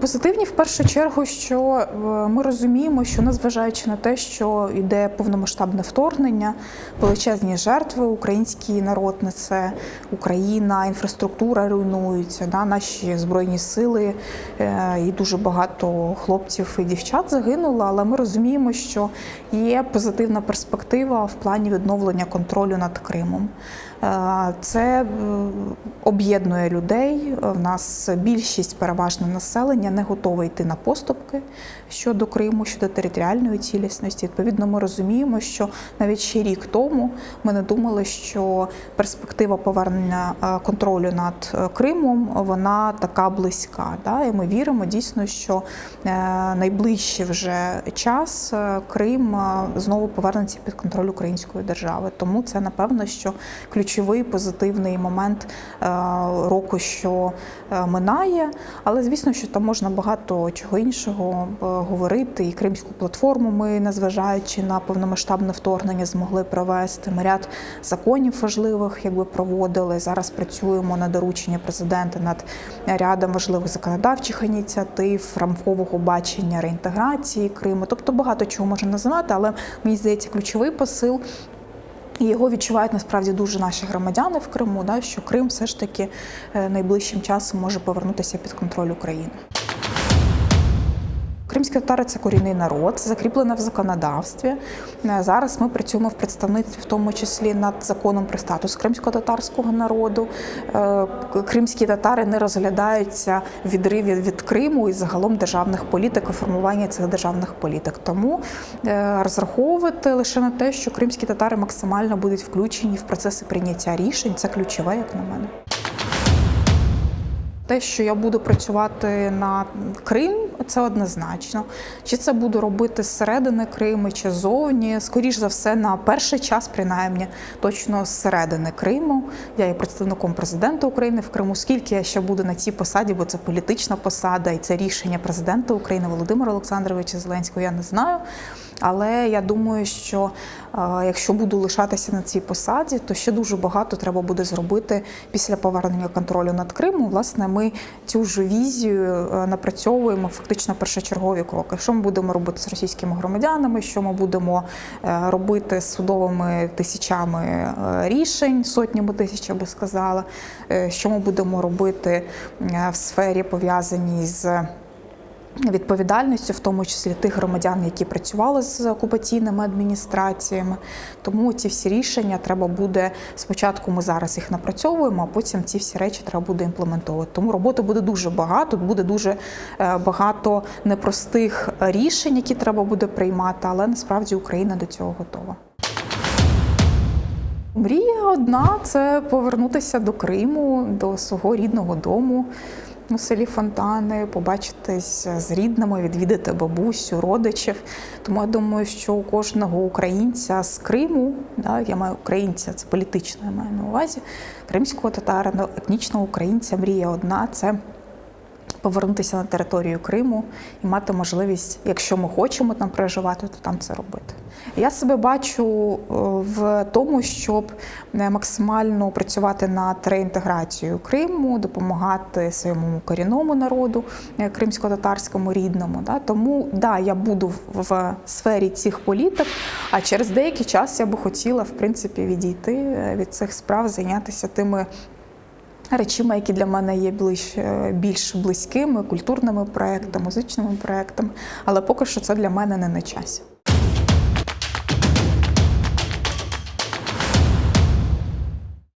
Позитивні в першу чергу, що е, ми розуміємо, що незважаючи на те, що йде повномасштабне вторгнення, величезні жертви, український народ несе Україна, інфраструктура руйнується, да, наші збройні сили е, і дуже багато хлопців і дівчат загинуло. Але ми розуміємо, що є позитивна перспектива в плані відновлення контролю над Кримом. Е, Це об'єднує людей. В нас більшість переважно населення не готове йти на поступки щодо Криму, щодо територіальної цілісності. Відповідно, ми розуміємо, що навіть ще рік тому ми не думали, що перспектива повернення е, контролю над е, Кримом вона така близька. Да? І ми віримо дійсно, що е, найближчий вже час Крим знову повернеться під контроль української держави. Тому це напевно, що ключовий позитивний момент року, що минає. Але звісно, що там можна багато чого іншого е, говорити. І кримську платформу ми, незважаючи на повномасштабне вторгнення, змогли провести. Ми ряд законів важливих, якби проводили. Зараз працюємо на доручення президента над рядом важливих законодавчих ініціатив, рамкового бачення реінтеграції Криму. Тобто багато чого можна називати, але мені здається, ключовий посил. І його відчувають насправді дуже наші громадяни в Криму, да, що Крим все ж таки е, найближчим часом може повернутися під контроль України. Кримські татари це корінний народ, це закріплено в законодавстві. Е, Зараз ми працюємо в представництві, в тому числі над законом про статус кримсько-татарського народу. Е, Кримські татари не розглядаються в відриві від Криму і загалом державних політик і формування цих державних політик. Тому е, розраховувати лише на те, що кримські татари максимально будуть включені в процеси прийняття рішень, це ключове, як на мене. Те, що я буду працювати на Крим, це однозначно. Чи це буду робити зсередини Криму, чи зовні, скоріш за все, на перший час, принаймні, точно зсередини Криму. Я є представником президента України в Криму. Скільки я ще буду на цій посаді, бо це політична посада, і це рішення президента України Володимира Олександровича Зеленського, я не знаю. Але я думаю, що е, якщо буду лишатися на цій посаді, то ще дуже багато треба буде зробити після повернення контролю над Кримом. Власне, ми цю ж візію е, напрацьовуємо фактично першочергові кроки. Що ми будемо робити з російськими громадянами? Що ми будемо е, робити з судовими тисячами рішень, сотнями тисяч, я би сказала. Що ми будемо робити в сфері пов'язаній з відповідальністю, в тому числі тих громадян, які працювали з окупаційними адміністраціями. Тому ці всі рішення треба буде спочатку. Ми зараз їх напрацьовуємо, а потім ці всі речі треба буде імплементовувати. Тому роботи буде дуже багато. Буде дуже е, багато непростих рішень, які треба буде приймати, але насправді Україна до цього готова. Мрія одна це повернутися до Криму, до свого рідного дому у селі Фонтани, побачитись з рідними, відвідати бабусю, родичів. Тому я думаю, що у кожного українця з Криму, да, я маю українця, це політично я маю на увазі, кримського татарина, етнічного українця, мрія одна це повернутися на територію Криму і мати можливість, якщо ми хочемо там проживати, то там це робити. Я себе бачу е, в тому, щоб е, максимально працювати над реінтеграцією Криму, допомагати своєму корінному народу, е, кримсько-татарському рідному. Да? Тому да, я буду в- сфері цих політик, а через деякий час я би хотіла в принципі відійти від цих справ, зайнятися тими речима, які для мене є е, більш близькими, культурними проектами, музичними проектами. Але поки що це для мене не на часі.